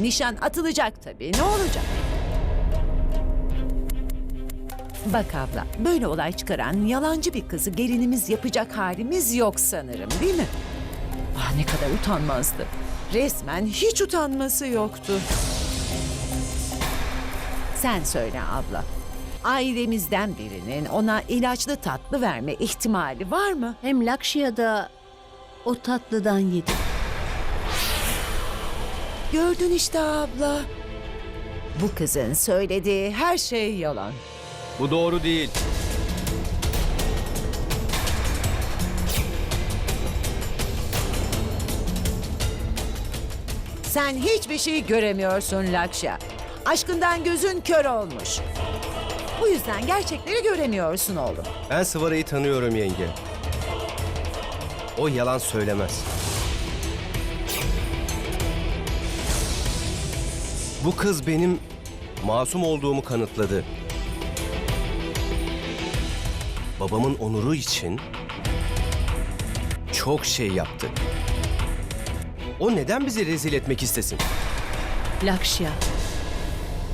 Nişan atılacak tabii. Ne olacak? Bak abla, böyle olay çıkaran yalancı bir kızı gelinimiz yapacak halimiz yok sanırım, değil mi? Ah ne kadar utanmazdı. Resmen hiç utanması yoktu. Sen söyle abla. Ailemizden birinin ona ilaçlı tatlı verme ihtimali var mı? Hem Lakşya da o tatlıdan yedi. Gördün işte abla. Bu kızın söylediği her şey yalan. Bu doğru değil. Sen hiçbir şey göremiyorsun Lakşa. Aşkından gözün kör olmuş. Bu yüzden gerçekleri göremiyorsun oğlum. Ben Sıvara'yı tanıyorum yenge. O yalan söylemez. Bu kız benim masum olduğumu kanıtladı. Babamın onuru için çok şey yaptı. O neden bizi rezil etmek istesin? Lakşya.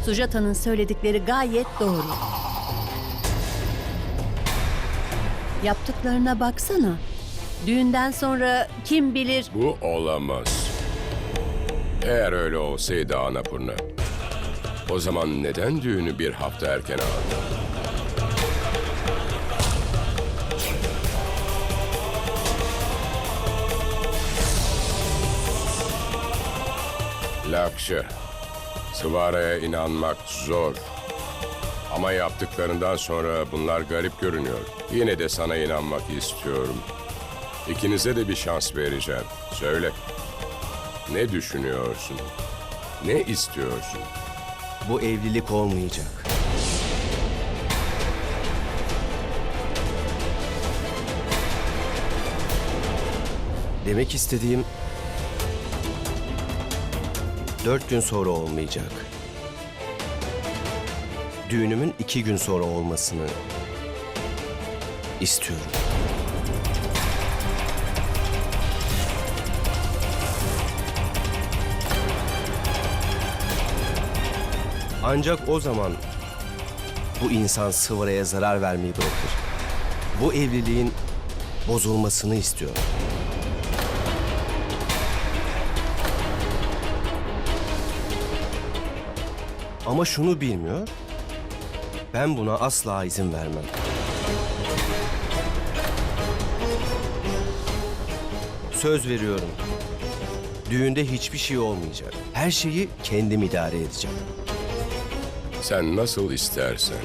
Sujata'nın söyledikleri gayet doğru. Yaptıklarına baksana. Düğünden sonra kim bilir Bu olamaz. Eğer öyle olsaydı Anapurna, o zaman neden düğünü bir hafta erken aldı? Lakşa, Sıvara'ya inanmak zor. Ama yaptıklarından sonra bunlar garip görünüyor. Yine de sana inanmak istiyorum. İkinize de bir şans vereceğim. Söyle. Ne düşünüyorsun? Ne istiyorsun? Bu evlilik olmayacak. Demek istediğim dört gün sonra olmayacak. Düğünümün iki gün sonra olmasını istiyorum. Ancak o zaman bu insan Sıvara'ya zarar vermeyi bırakır. Bu evliliğin bozulmasını istiyor. Ama şunu bilmiyor. Ben buna asla izin vermem. Söz veriyorum. Düğünde hiçbir şey olmayacak. Her şeyi kendim idare edeceğim. Sen nasıl istersen.